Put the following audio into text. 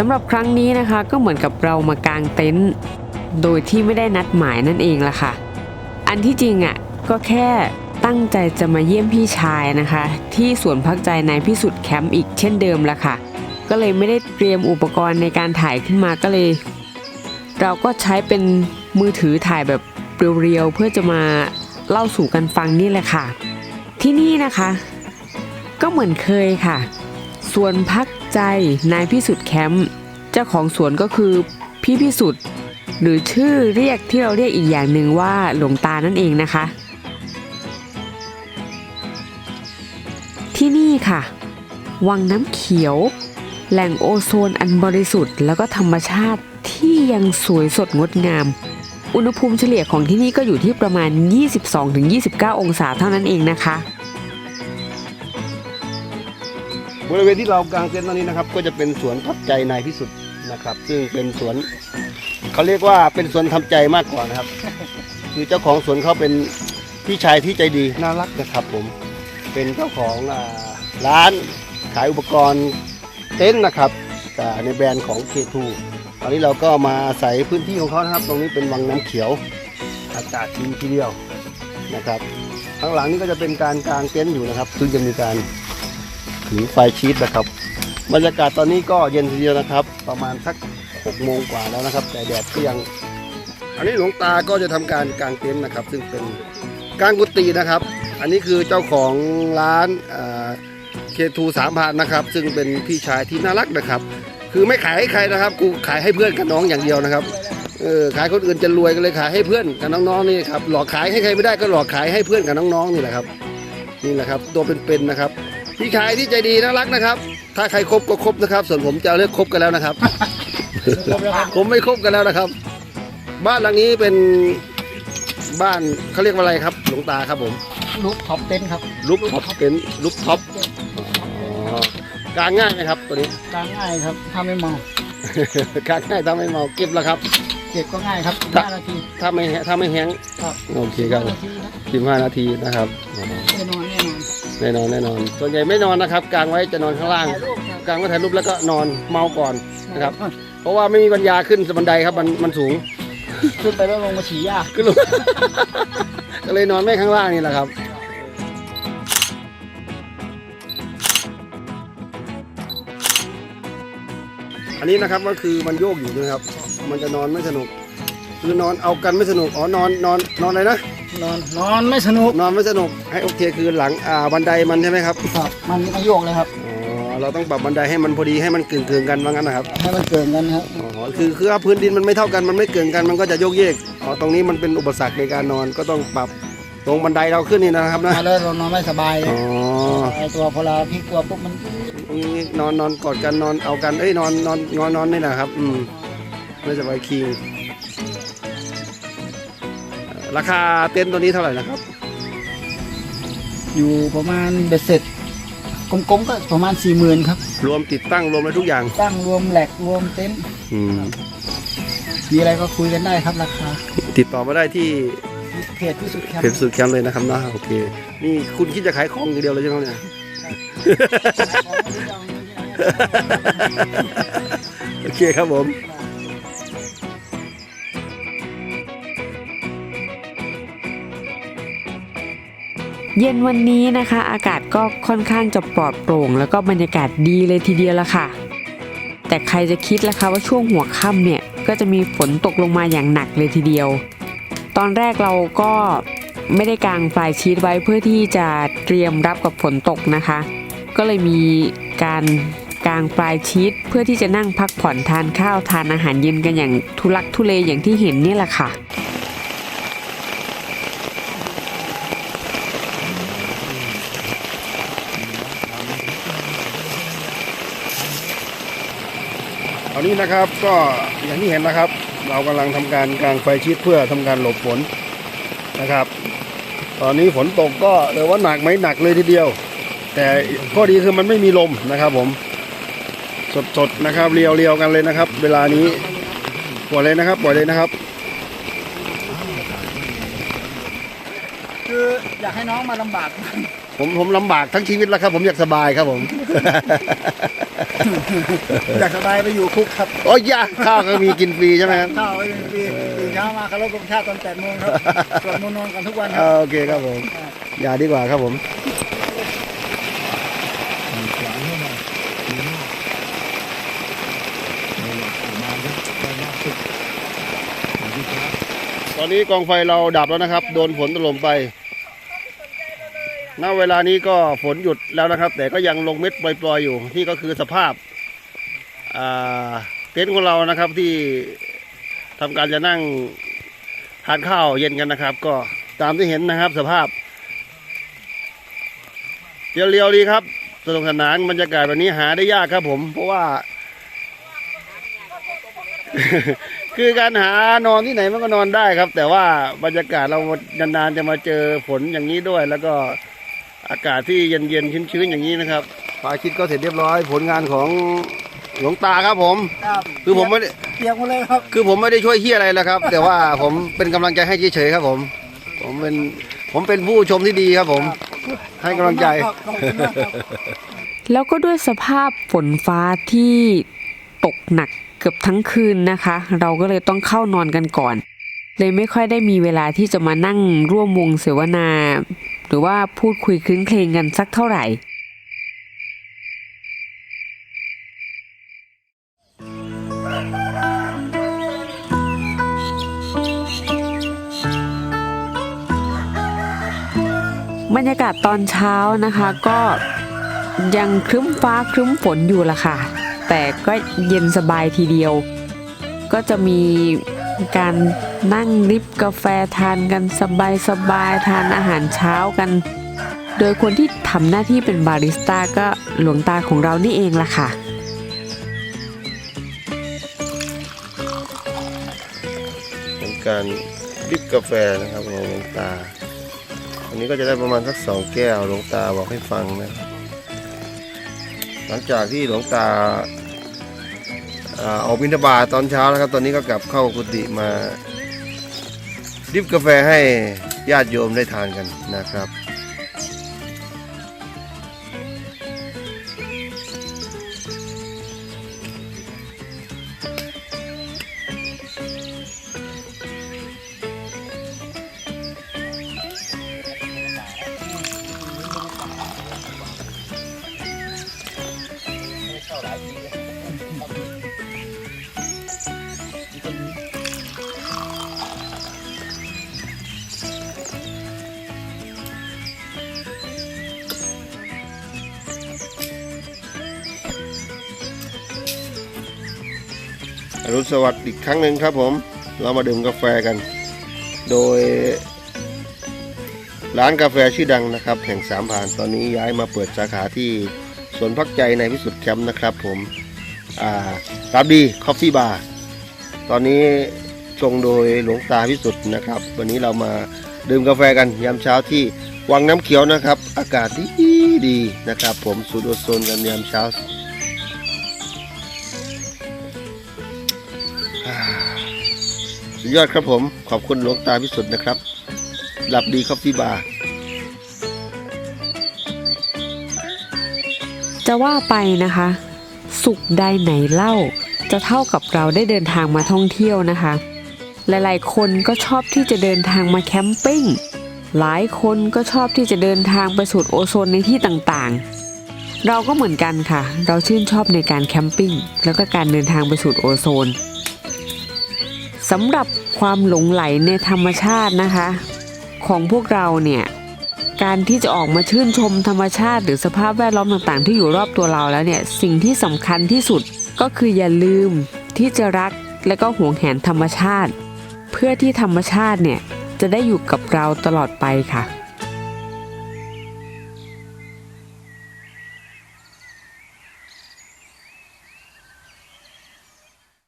สำหรับครั้งนี้นะคะก็เหมือนกับเรามากางเต็นท์โดยที่ไม่ได้นัดหมายนั่นเองล่ะค่ะ อันที่จริงอะก็แค่ตั้งใจจะมาเยี่ยมพี่ชายนะคะ ที่สวนพักใจในพิสุทธิ์แคมป์อีกเช่นเดิมละค่ะ ก็เลยไม่ได้เตรียมอุปกรณ์ในการถ่ายขึ้นมาก็เลย เราก็ใช้เป็นมือถือถ่ายแบบเรียวๆเพื่อจะมาเล่าสู่กันฟังนี่แหละค่ะ ที่นี่นะคะ ก็เหมือนเคยค่ะ สวนพักใจนายพิสุทธิ์แคมป์เจ้าของสวนก็คือพี่พิสุทธิ์หรือชื่อเรียกที่เราเรียกอีกอย่างหนึ่งว่าหลวงตานั่นเองนะคะ ที่นี่ค่ะ วังน้ำเขียว แหล่งโอโซนอันบริสุทธิ์แล้วก็ธรรมชาติที่ยังสวยสดงดงาม อุณหภูมิเฉลี่ยของที่นี่ก็อยู่ที่ประมาณ 22-29 องศาเท่านั้นเองนะคะ บริเวณที่เรากางเต็นท์ตรงนี้นะครับ ก็จะเป็นสวนทับใจนายพิสุทธิ์นะครับ ซึ่งเป็นสวนเขาเรียกว่าเป็นสวนทำใจมากกว่านะครับ คือเจ้าของสวนเขาเป็นพี่ชายที่ใจดีน่ารักนะครับผมเป็นเจ้าของร้านขายอุปกรณ์เต็นท์นะครับอ่ในแบรนด์ของ K2 ตอนนี้เราก็มาอาศัยพื้นที่ของเขานะครับ ตรงนี้เป็นวังน้ำเขียวอากาศดีทีเดียวนะครับข้างหลังนี่ก็จะเป็นการกางเต็นท์อยู่นะครับ ซึ่งจะมีการ ถึงไฟชีตนะครับ บรรยากาศตอนนี้ก็เย็นทีเดียวนะครับ ประมาณสัก6โมงกว่าแล้วนะครับ แต่แดดก็ยัง อันนี้หลวงตาก็จะทำการกางเต็นท์นะครับ ซึ่งเป็นกางกุฏินะครับ อันนี้คือเจ้าของร้านเคทูสามพันนะครับ ซึ่งเป็นพี่ชายที่น่ารักนะครับ คือไม่ขายให้ใครนะครับ กูขายให้เพื่อนกับน้องอย่างเดียวนะครับเออขายคนอื่นจะรวยก็เลยขายให้เพื่อนกับน้องๆนี่ครับหลอกขายให้ใครไม่ได้ก็หลอกขายให้เพื่อนกับน้องๆนี่แหละครับนี่แหละครับตัวเป็นๆนะครับ พี่ชายที่ใจดีน่ารักนะครับ ถ้าใครครบก็ครบนะครับ ส่วนผมจะเลิกคบกันแล้วนะครับ ผมไม่คบกันแล้วนะครับ บ้านหลังนี้เป็นบ้านเขาเรียกว่าอะไรครับ หลวงตาครับผมลุกท็อปเต็นท์ครับลุกท็อปเป็นลุกท็อปอ๋อกางง่ายไหมครับตัวนี้กางง่ายครับถ้าไม่เมากางง่ายถ้าไม่เมาเก็บแล้วครับเก็บก็ง่ายครับครับห้านาทีถ้าไม่แห้ถ้าไม่แห้งครับโอเคครับห้านาทีครับสิบห้านาทีนะครับอ๋อแน่นอน แน่นอนแน่นอนแน่นอน ส่วนใหญ่ไม่นอนนะครับกางไว้จะนอนข้างล่างถ่ายรูปครับกางไว้ถ่ายรูปแล้วก็นอนเมาก่อนนะครับ เพราะว่าไม่มีปัญญาขึ้นบันไดครับมันมันสูง ขึ้นไปแล้วลงมาฉี่ยากก็เลยก็เลยนอนไม่ข้างล่างนี่แหละครับอันนี้นะครับก็คือมันโยกอยู่นะครับ มันจะนอนไม่สนุก คือนอนเอากันไม่สนุก อ๋อนอนนอนนอนอะไรนะ นอนนอนไม่สนุกนอนไม่สนุกให้โอเคคือหลังอ่าบันไดมันใช่ไหมครับครับมันไม่โยกเลยครับอ๋อเราต้องปรับบันไดให้มันพอดีให้มันกึ่งกึ่งๆกันว่างั้นนะครับให้มันเกินกันครับอ๋อคือคือถ้าพื้นดินมันไม่เท่ากันมันไม่เกินกันมันก็จะโยกเยกอ๋อตรงนี้มันเป็นอุปสรรคในการนอนก็ต้องปรับตรงบันไดเราขึ้นนี่นะครับนะมาแล้วเรานอนไม่สบายอ๋อไอตัวพอเราพลิกตัวปุ๊บมันนี่นอนนอนกอดกันนอนเอากันเอ้ยนอนนอนนอนนอนนี่นะครับอืมไม่สบายคิงเอ่อ ราคาเต็นท์ตัวนี้เท่าไหร่นะครับ อยู่ประมาณเบ็ดเสร็จกลมๆก็ประมาณสี่หมื่นครับ รวมติดตั้งรวมอะไรทุกอย่าง ตั้งรวมแหลกรวมเต็นท์อืมมีอะไรก็คุยกันได้ครับราคาติดต่อมาได้ที่เพจที่สุดครับเพจสุดแคมป์เลยนะครับนะโอเคนี่คุณคิดจะขายของอย่างเดียวเลยใช่ไหมเนี่ย โอเคครับผม เย็นวันนี้นะคะ อากาศก็ค่อนข้างจะปลอดโปร่ง แล้วก็บรรยากาศดีเลยทีเดียวละค่ะ แต่ใครจะคิดล่ะคะว่าช่วงหัวค่ำเนี่ยก็จะมีฝนตกลงมาอย่างหนักเลยทีเดียว ตอนแรกเราก็ไม่ได้กางปลายชีตไว้เพื่อที่จะเตรียมรับกับฝนตกนะคะ ก็เลยมีการกางปลายชีตเพื่อที่จะนั่งพักผ่อนทานข้าวทานอาหารเย็นกันอย่างทุลักทุเลอย่างที่เห็นนี่แหละค่ะ อนนี้นะครับก็อย่างที่เห็นนะครับ เรากำลังทำการกางไฟชีตเพื่อทำการหลบฝนนะครับ ตอนนี้ฝนตกก็เลยว่าหนักไหมหนักเลยทีเดียว แต่ข้อดีคือมันไม่มีลมนะครับผมสดๆนะครับเรียวๆกันเลยนะครับ เวลานี้ปล่อยเลยนะครับปล่อยเลยนะครับ คืออยากให้น้องมาลำบาก ผมผมลำบากทั้งชีวิตแล้วครับ ผมอยากสบายครับผม อยากสบายไปอยู่คุกครับโอ้ยยาข้าวก็มีกินฟรีใช่ไหมครับข้าวไว้เป็นปีตื่นเช้ามาเคารพธงชาติตอนแปดโมงครับสวดมนต์นอนกันทุกวันคเอรับอโอเคครับผม อย่าดีกว่าครับผม ตอนนี้กองไฟเราดับแล้วนะครับ โดนฝนถล่มไป ณเวลานี้ก็ฝนหยุดแล้วนะครับ แต่ก็ยังลงเม็ดปล่อยๆอยู่นี่ก็คือสภาพเต็นท์ของเรานะครับที่ทำการจะนั่งทานข้าวเย็นกันนะครับ ก็ตามที่เห็นนะครับสภาพเรียวๆดีครับสนุกสนานบรรยากาศแบบนี้หาได้ยากครับ ผม เพราะว่า คือการหานอนที่ไหนมันก็นอนได้ครับ แต่ว่าบรรยากาศเรานานๆจะมาเจอฝนอย่างนี้ด้วย แล้วก็ อากาศที่เย็นๆชื้นๆอย่างนี้นะครับภารกิจก็เสร็จเรียบร้อย ผลงานของหลวงตาครับผม ครับคือผมไม่ได้เปียกหมดเลยครับ คือผมไม่ได้ช่วยเฮียอะไรแล้วครับ แต่ว่าผมเป็นกำลังใจให้เฉยๆครับผม ผมเป็นผมเป็นผู้ชมที่ดีครับผม ให้กำลังใจ ขอบคุณมากครับ แล้วก็ด้วยสภาพฝนฟ้าที่ตกหนักเกือบทั้งคืนนะคะ เราก็เลยต้องเข้านอนกันก่อน เลยไม่ค่อยได้มีเวลาที่จะมานั่งร่วมวงเสวนา หรือว่าพูดคุยคลื้นเคลงกันสักเท่าไหร่ บรรยากาศตอนเช้านะคะก็ยังครึ้มฟ้าครึ้มฝนอยู่ละค่ะ แต่ก็เย็นสบายทีเดียว ก็จะมีการ นั่งริบกาแฟทานกันสบายสบายๆทานอาหารเช้ากัน โดยคนที่ทำหน้าที่เป็นบาริสต้าก็หลวงตาของเรานี่เองล่ะค่ะเป็นการริบกาแฟนะครับของหลวงตาอันนี้ก็จะได้ประมาณสักสองแก้วหลวงตาบอกให้ฟังนะครับหลังจากที่หลวงตาอ่าออกบิณฑบาตตอนเช้านะครับ ตอนนี้ก็กลับเข้ากุฏิมา ดริบกาแฟให้ญาติโยมได้ทานกันนะครับ อรุณสวัสดิ์อีกครั้งหนึ่งครับผม เรามาดื่มกาแฟกัน โดย ร้านกาแฟชื่อดังนะครับ แห่งสามผ่านตอนนี้ย้ายมาเปิดสาขาที่สวนพักใจในพิสุทธิ์แคมป์นะครับผมอ่ารับดีคอฟฟี่บาร์ตอนนี้ชงโดยหลวงตาพิสุทธิ์นะครับ วันนี้เรามาดื่มกาแฟกันยามเช้าที่วังน้ำเขียวนะครับ อากาศดีดีนะครับ ผมสูดโอโซนกันยามเช้า สุดยอดครับผม ขอบคุณหลวงตาพิสุทธิ์นะครับ หลับดีคอฟฟี่บาร์จะว่าไปนะคะ สุขใดไหนเล่า จะเท่ากับเราได้เดินทางมาท่องเที่ยวนะคะ หลายๆ คนก็ชอบที่จะเดินทางมาแคมปิ้งหลายคนก็ชอบที่จะเดินทางไปสูดโอโซนในที่ต่างๆ เราก็เหมือนกันค่ะ เราชื่นชอบในการแคมปิ้งแล้วก็การเดินทางไปสูดโอโซน สำหรับความหลงไหลในธรรมชาตินะคะ ของพวกเราเนี่ยการที่จะออกมาชื่นชมธรรมชาติ หรือสภาพแวดล้อมต่างๆ ที่อยู่รอบตัวเราแล้วเนี่ยสิ่งที่สำคัญที่สุดก็คืออย่าลืมที่จะรักและก็ห่วงแหนธรรมชาติ เพื่อที่ธรรมชาติเนี่ยจะได้อยู่กับเราตลอดไปค่ะ